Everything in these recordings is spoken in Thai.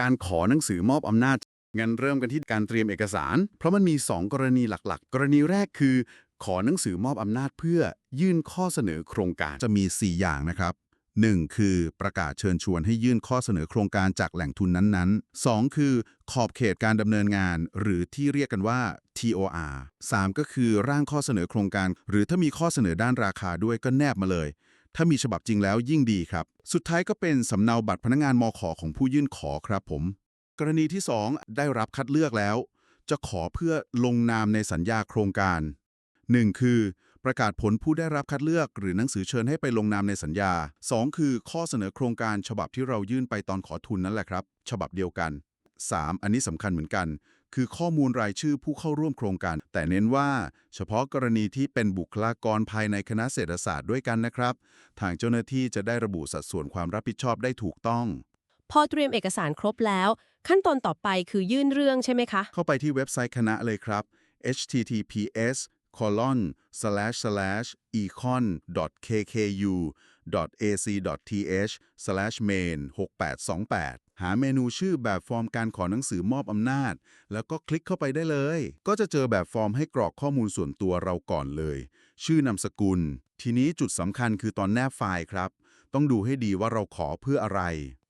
การขอหนังสือมอบอำนาจงั้นเริ่มกันที่การเตรียมเอกสาร เพราะมันมี 2 กรณีหลักๆ กรณีแรกคือ ขอหนังสือมอบอำนาจเพื่อยื่นข้อเสนอโครงการ จะมี 4 อย่างนะครับ 1. คือประกาศเชิญชวนให้ยื่นข้อเสนอโครงการจากแหล่งทุนนั้นๆ 2. คือ ขอบเขตการดำเนินงาน หรือที่เรียกกันว่า TOR 3. ก็คือร่างข้อเสนอโครงการ หรือถ้ามีข้อเสนอด้านราคาด้วยก็แนบมาเลย ถ้ามีฉบับจริงแล้วยิ่งดีครับ สุดท้ายก็เป็นสำเนาบัตรพนักงานมขอของผู้ยื่นขอครับผม กรณีที่ 2 ได้รับคัดเลือกแล้ว จะขอเพื่อลงนามในสัญญาโครงการ 1. คือ ประกาศผลผู้ได้รับคัดเลือกหรือหนังสือเชิญให้ไปลงนามในสัญญา 2. คือข้อเสนอโครงการฉบับที่เรายื่นไปตอนขอทุนนั่นแหละครับ ฉบับเดียวกัน 3. อันนี้สำคัญเหมือนกัน คือข้อมูลรายชื่อผู้เข้าร่วมโครงการ แต่เน้นว่า เฉพาะกรณีที่เป็นบุคลากรภายในคณะเศรษฐศาสตร์ด้วยกันนะครับ ทางเจ้าหน้าที่จะได้ระบุสัดส่วนความรับผิดชอบได้ถูกต้อง พอเตรียมเอกสารครบแล้ว ขั้นตอนต่อไปคือยื่นเรื่องใช่ไหมคะ เข้าไปที่เว็บไซต์คณะเลยครับ https colon slash slash econ kku ac th slash main 6828 หาเมนูชื่อแบบฟอร์มการขอหนังสือมอบอำนาจ แล้วก็คลิกเข้าไปได้เลย ก็จะเจอแบบฟอร์มให้กรอกข้อมูลส่วนตัวเราก่อนเลย ชื่อนามสกุล ทีนี้จุดสำคัญคือตอนแนบไฟล์ครับ ต้องดูให้ดีว่าเราขอเพื่ออะไร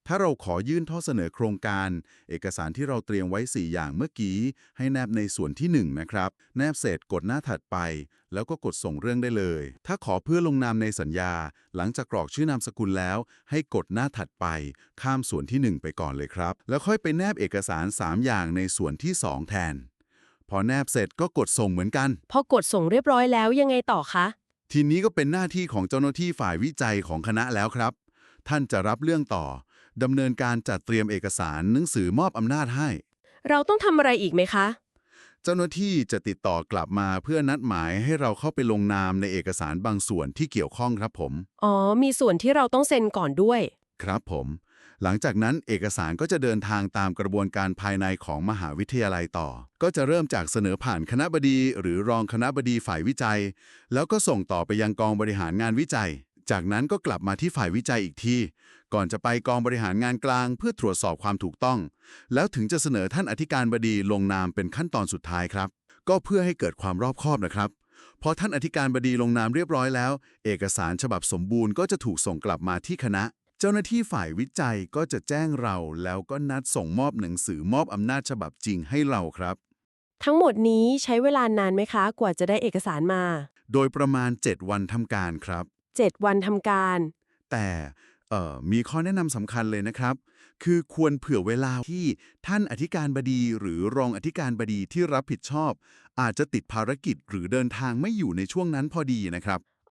ถ้าเราขอยื่นข้อเสนอโครงการ เอกสารที่เราเตรียมไว้ 4 อย่างเมื่อกี้ ให้แนบในส่วนที่ 1 นะครับ แนบเสร็จกดหน้าถัดไป แล้วก็กดส่งเรื่องได้เลย ถ้าขอเพื่อลงนามในสัญญา หลังจากกรอกชื่อนามสกุลแล้ว ให้กดหน้าถัดไป ข้ามส่วนที่ 1 ไปก่อนเลยครับ แล้วค่อยไปแนบเอกสาร 3 อย่างในส่วนที่ 2 แทน พอแนบเสร็จก็กดส่งเหมือนกัน พอกดส่งเรียบร้อยแล้วยังไงต่อคะ ทีนี้ก็เป็นหน้าที่ของเจ้าหน้าที่ฝ่ายวิจัยของคณะแล้วครับ ท่านจะรับเรื่องต่อ ดำเนินการจัดเตรียมเอกสารหนังสือมอบอำนาจให้ เราต้องทำอะไรอีกไหมคะ เจ้าหน้าที่จะติดต่อกลับมาเพื่อนัดหมายให้เราเข้าไปลงนามในเอกสารบางส่วนที่เกี่ยวข้องครับผม อ๋อ มีส่วนที่เราต้องเซ็นก่อนด้วย ครับผม หลังจากนั้นเอกสารก็จะเดินทางตามกระบวนการภายในของมหาวิทยาลัยต่อ ก็จะเริ่มจากเสนอผ่านคณะบดี หรือรองคณะบดีฝ่ายวิจัย แล้วก็ส่งต่อไปยังกองบริหารงานวิจัย จากนั้นก็กลับมาที่ฝ่ายวิจัยอีกที ก่อนจะไปกองบริหารงานกลางเพื่อตรวจสอบความถูกต้อง แล้วถึงจะเสนอท่านอธิการบดีลงนามเป็นขั้นตอนสุดท้ายครับ ก็เพื่อให้เกิดความรอบคอบนะครับพอท่านอธิการบดีลงนามเรียบร้อยแล้ว เอกสารฉบับสมบูรณ์ก็จะถูกส่งกลับมาที่คณะ เจ้าหน้าที่ฝ่ายวิจัยก็จะแจ้งเราแล้วก็นัดส่งมอบหนังสือมอบอำนาจฉบับจริงให้เราครับ ทั้งหมดนี้ใช้เวลานานไหมคะ กว่าจะได้เอกสารมา โดยประมาณ 7 วันทำการครับ 7 วันทำการ แต่เอ่อมีข้อแนะนำสำคัญเลยนะครับ คือควรเผื่อเวลาที่ท่านอธิการบดีหรือรองอธิการบดีที่รับผิดชอบ อาจจะติดภารกิจหรือเดินทางไม่อยู่ในช่วงนั้นพอดีนะครับ